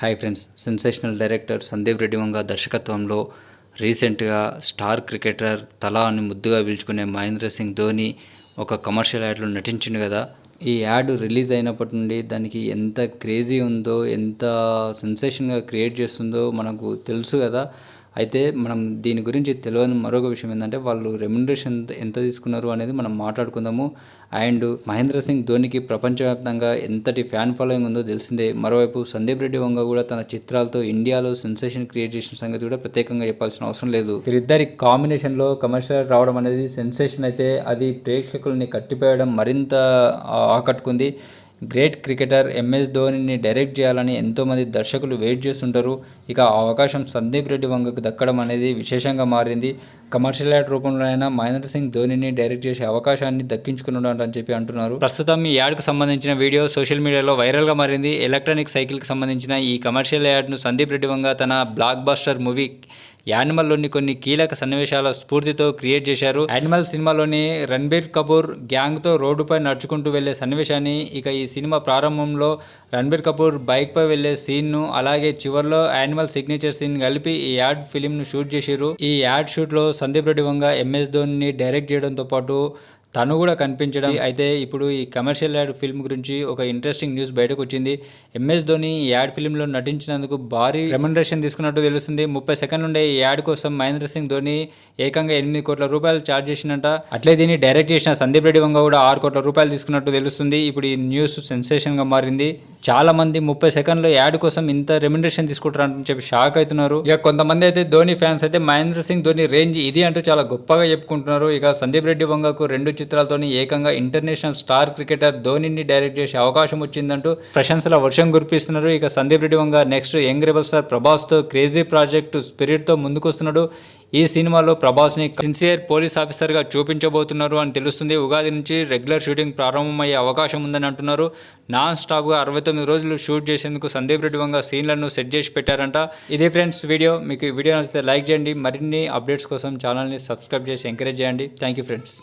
Hi friends sensational director Sandeep Reddy Vanga దర్శకత్వంలో రీసెంట్గా star cricketer తలా అని ముద్దుగా పిలుచుకునే మహేంద్ర సింగ్ ధోని ఒక కమర్షియల్ యాడ్లో నటించిండు కదా. ఈ యాడ్ రిలీజ్ అయినప్పటి నుండి దానికి ఎంత క్రేజీ ఉందో ఎంత సెన్సేషన్గా క్రియేట్ చేస్తుందో మనకు తెలుసు కదా. అయితే మనం దీని గురించి తెలియని మరొక విషయం ఏంటంటే వాళ్ళు రెమ్యునరేషన్ ఎంత తీసుకున్నారు అనేది మనం మాట్లాడుకుందాము. అండ్ మహేంద్ర సింగ్ ధోనికి ప్రపంచవ్యాప్తంగా ఎంతటి ఫ్యాన్ ఫాలోయింగ్ ఉందో తెలిసిందే. మరోవైపు సందీప్ రెడ్డి వంగ కూడా తన చిత్రాలతో ఇండియాలో సెన్సేషన్ క్రియేట్ చేసిన సంగతి కూడా ప్రత్యేకంగా చెప్పాల్సిన అవసరం లేదు. వీరిద్దరి కాంబినేషన్లో కమర్షియల్ రావడం అనేది సెన్సేషన్ అయితే అది ప్రేక్షకుల్ని కట్టిపోయడం మరింత ఆకట్టుకుంది. గ్రేట్ క్రికెటర్ ఎంఎస్ ధోనిని డైరెక్ట్ చేయాలని ఎంతోమంది దర్శకులు వెయిట్ చేస్తుంటారు. ఇక ఆ అవకాశం సందీప్ రెడ్డి వంగకు దక్కడం అనేది విశేషంగా మారింది. కమర్షియల్ యాడ్ రూపంలో అయినా మహేంద్ర సింగ్ ధోనిని డైరెక్ట్ చేసే అవకాశాన్ని దక్కించుకున్నాడు అని చెప్పి అంటున్నారు. ప్రస్తుతం ఈ యాడ్కు సంబంధించిన వీడియో సోషల్ మీడియాలో వైరల్గా మారింది. ఎలక్ట్రానిక్ సైకిల్కి సంబంధించిన ఈ కమర్షియల్ యాడ్ను సందీప్ రెడ్డి వంగ తన బ్లాక్ బస్టర్ మూవీ యానిమల్లోని కొన్ని కీలక సన్నివేశాల స్ఫూర్తితో క్రియేట్ చేశారు. యానిమల్ సినిమాలోని రణబీర్ కపూర్ గ్యాంగ్తో రోడ్డుపై నడుచుకుంటూ వెళ్ళే సన్నివేశాన్ని ఇక ఈ సినిమా ప్రారంభంలో రణబీర్ కపూర్ బైక్పై వెళ్ళే సీన్ను అలాగే చివర్లో యానిమల్ సిగ్నేచర్ సీన్ కలిపి ఈ యాడ్ ఫిలింను షూట్ చేశారు. ఈ యాడ్ షూట్లో సందీప్ రెడ్డి వంగ ఎంఎస్ ధోనిని డైరెక్ట్ చేయడంతో పాటు తను కూడా కనిపించడం. అయితే ఇప్పుడు ఈ కమర్షియల్ యాడ్ ఫిల్మ్ గురించి ఒక ఇంట్రెస్టింగ్ న్యూస్ బయటకు వచ్చింది ఎంఎస్ ధోని ఈ యాడ్ ఫిల్మ్లో నటించినందుకు భారీ రెమండరేషన్ తీసుకున్నట్టు తెలుస్తుంది. ముప్పై సెకండ్ ఉండే ఈ యాడ్ కోసం మహేంద్ర సింగ్ ధోని ఏకంగా ఎనిమిది కోట్ల రూపాయలు ఛార్జ్ చేసినట్ట అట్లే దీన్ని డైరెక్ట్ చేసిన సందీప్ రెడ్డి వంగ కూడా ఆరు కోట్ల రూపాయలు తీసుకున్నట్టు తెలుస్తుంది. ఇప్పుడు ఈ న్యూస్ సెన్సేషన్గా మారింది. చాలా మంది ముప్పై సెకండ్ల యాడ్ కోసం ఇంత రెమ్యునరేషన్ తీసుకుంటారని చెప్పి షాక్ అవుతున్నారు. ఇక కొంతమంది అయితే ధోని ఫ్యాన్స్ అయితే మహేంద్ర సింగ్ ధోని రేంజ్ ఇది అంటూ చాలా గొప్పగా చెప్పుకుంటున్నారు. ఇక సందీప్ రెడ్డి వంగకు రెండు చిత్రాలతోని ఏకంగా ఇంటర్నేషనల్ స్టార్ క్రికెటర్ ధోనిని డైరెక్ట్ చేసే అవకాశం వచ్చిందంటూ ప్రశంసల వర్షం కురిపిస్తున్నారు. ఇక Sandeep Reddy Vanga next young rebel star ప్రభాస్తో crazy project స్పిరిట్తో ముందుకొస్తున్నాడు. ఈ సినిమాలో ప్రభాస్ని సిన్సియర్ పోలీస్ ఆఫీసర్గా చూపించబోతున్నారు అని తెలుస్తుంది. ఉగాది నుంచి రెగ్యులర్ షూటింగ్ ప్రారంభమయ్యే అవకాశం ఉందని అంటున్నారు. నాన్ స్టాప్గా అరవై తొమ్మిది రోజులు షూట్ చేసేందుకు సందీప్ రెడ్డి వంగ సీన్లను సెట్ చేసి పెట్టారంట. ఇదే ఫ్రెండ్స్ వీడియో. మీకు ఈ వీడియో నచ్చితే లైక్ చేయండి. మరిన్ని అప్డేట్స్ కోసం ఛానల్ని సబ్స్క్రైబ్ చేసి ఎంకరేజ్ చేయండి. Thank you friends.